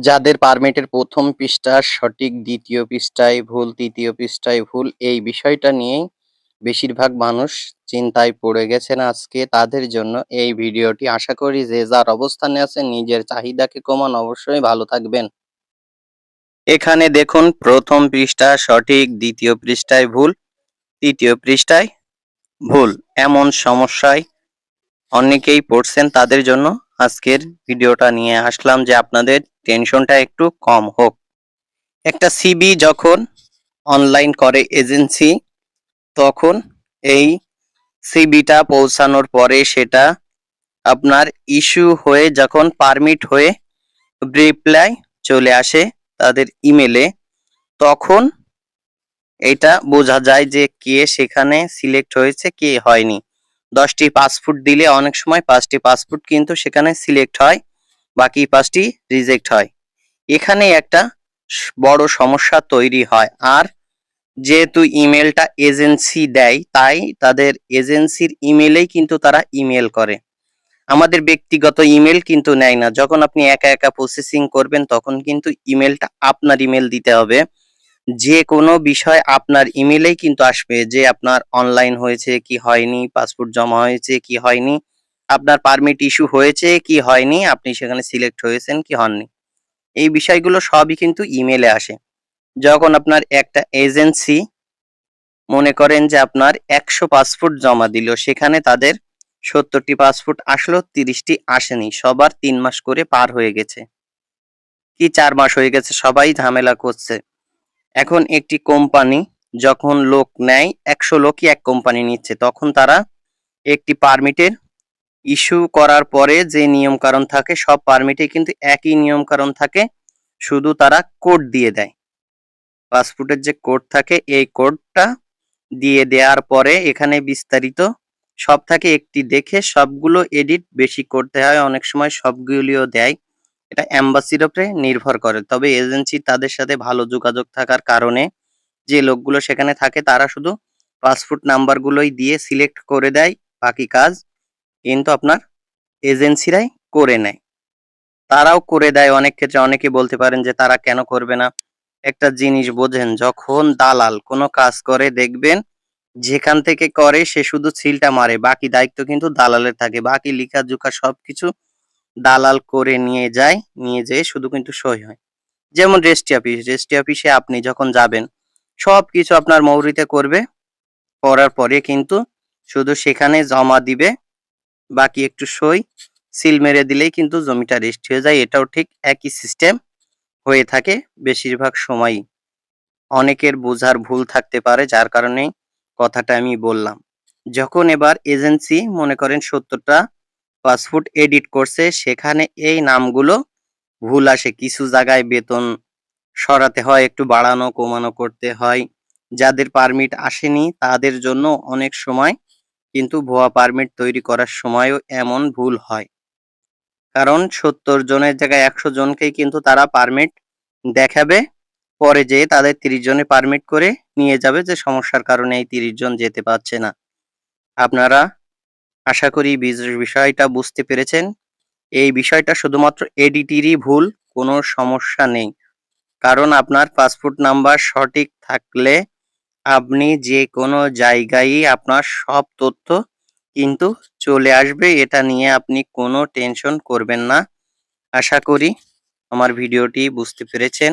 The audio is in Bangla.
যাদের পারমিটের প্রথম পৃষ্ঠা সঠিক দ্বিতীয় পৃষ্ঠায় ভুল, তৃতীয় পৃষ্ঠায় ভুল, এই বিষয়টা নিয়েই বেশিরভাগ মানুষ চিন্তায় পড়ে গেছেন আজকে। তাদের জন্য এই ভিডিওটি আশা করি যে যার অবস্থানে আছে নিজের চাহিদাকে কমান অবশ্যই ভালো থাকবেন। এখানে দেখুন, প্রথম পৃষ্ঠা সঠিক, দ্বিতীয় পৃষ্ঠায় ভুল, তৃতীয় পৃষ্ঠায় ভুল। এমন সমস্যায় অনেকেই পড়ছেন তাদের জন্য। আজকের ভিডিওটা নিয়ে আসলাম যে আপনাদের টেনশনটা একটু কম হোক। একটা সিবি যখন অনলাইন করে এজেন্সি তখন এই সিবিটা পৌঁছানোর পরে সেটা আপনার ইস্যু হয়ে যখন পারমিট হয়ে রিপ্লাই চলে আসে তাদের ইমেলে তখন এটা বোঝা যায় যে কে সেখানে সিলেক্ট হয়েছে, কে হয়নি। দশটি পাসপোর্ট দিলে অনেক সময় পাঁচটি পাসপোর্ট কিন্তু সেখানে সিলেক্ট হয়, বাকি পাঁচটি রিজেক্ট হয়। এখানে একটা বড় সমস্যা তৈরি হয়। আর যেহেতু ইমেলটা এজেন্সি দেয়, তাই তাদের এজেন্সির ইমেলেই কিন্তু তারা ইমেল করে। আমাদের ব্যক্তিগত ইমেল কিন্তু নেয় না। যখন আপনি একা একা প্রসেসিং করবেন, তখন কিন্তু ইমেলটা আপনার ইমেল দিতে হবে। যে কোনো বিষয় আপনার ইমেলেই কিন্তু আসবে যে আপনার অনলাইন হয়েছে, কি হয়নি পাসপোর্ট জমা হয়েছে, কি হয়নি, আপনার পারমিট ইস্যু হয়েছে, কি হয়নি, আপনি সেখানে সিলেক্ট হয়েছেন, কি হননি। এই বিষয়গুলো সবই কিন্তু ইমেলে আসে। যখন আপনার একটা এজেন্সি মনে করেন যে আপনার একশো পাসপোর্ট জমা দিল, সেখানে তাদের সত্তরটি পাসপোর্ট আসলো, তিরিশটি আসেনি, সবার তিন মাস করে পার হয়ে গেছে। কি চার মাস হয়ে গেছে, সবাই ঝামেলা করছে। এখন একটি কোম্পানি যখন লোক নেয়, একশো লোকই এক কোম্পানি নিচ্ছে, তখন তারা একটি পারমিটের ইস্যু করার পরে যে নিয়ম কারণ থাকে, সব পারমিটে কিন্তু একই নিয়ম কারণ থাকে, শুধু তারা কোড দিয়ে দেয়। পাসপোর্টের যে কোড থাকে, এই কোডটা দিয়ে দেওয়ার পরে এখানে বিস্তারিত সব থাকে, একটি দেখে সবগুলো এডিট বেশি করতে হয়, অনেক সময় সবগুলিও দেয়। এটা অ্যাম্বাসির উপরে নির্ভর করে। তবে এজেন্সি তাদের সাথে ভালো যোগাযোগ থাকার কারণে যে লোকগুলো সেখানে থাকে, তারা শুধু পাসপোর্ট নাম্বারগুলোই দিয়ে সিলেক্ট করে দেয়, বাকি কাজ কিন্তু আপনার এজেন্সিরাই করে নেয়। তারাও করে দেয় অনেক ক্ষেত্রে। অনেকে বলতে পারেন যে তারা কেন করবে না? একটা জিনিস বোঝেন, যখন দালাল কোনো কাজ করে, দেখবেন যেখান থেকে করে, সে শুধু সিলটা মারে। বাকি দায়িত্ব কিন্তু দালালের থাকে। বাকি লিখা জুকা সবকিছু দালাল করে নিয়ে যায়, নিয়ে যেয়ে শুধু কিন্তু সই হয়। যেমন রেস্টি অফিস, রেস্টি অফিসে আপনি যখন যাবেন, সবকিছু আপনার মৌরিতে করবে, করার পরে কিন্তু শুধু সেখানে জমা দিবে, বাকি একটু সই, সিল মেরে দিলেই কিন্তু জমিটা রেস্ট হয়ে যায়। এটাও ঠিক একই সিস্টেম হয়ে থাকে। বেশিরভাগ সময়ই অনেকের বোঝার ভুল থাকতে পারে, যার কারণে কথাটা আমি বললাম। যখন এবার এজেন্সি মনে করেন সত্তরটা পাসপোর্ট এডিট করছে, সেখানে এই নামগুলো ভুল আসে। কিছু জায়গায় বেতন সরাতে হয়, একটু বাড়ানো, কমানো করতে হয়। যাদের পারমিট আসেনি, তাদের জন্য অনেক সময় কিন্তু ভুয়া পারমিট তৈরি করার সময়ও এমন ভুল হয়। কারণ সত্তর জনের জায়গায় একশো জনকেই কিন্তু তারা পারমিট দেখাবে, পরে যেয়ে তাদের তিরিশ জনে পারমিট করে নিয়ে যাবে যে সমস্যার কারণে এই তিরিশ জন যেতে পারছে না। আপনারা আশা করি বিষয়টা বুঝতে পেরেছেন। এই বিষয়টা শুধুমাত্র এডিটিরই ভুল, কোনো সমস্যা নেই। কারণ আপনার পাসপোর্ট নাম্বার সঠিক থাকলে আপনি যে কোনো জায়গায় আপনার সব তথ্য কিন্তু চলে আসবে, এটা নিয়ে আপনি কোনো টেনশন করবেন না। আশা করি আমার ভিডিওটি বুঝতে পেরেছেন।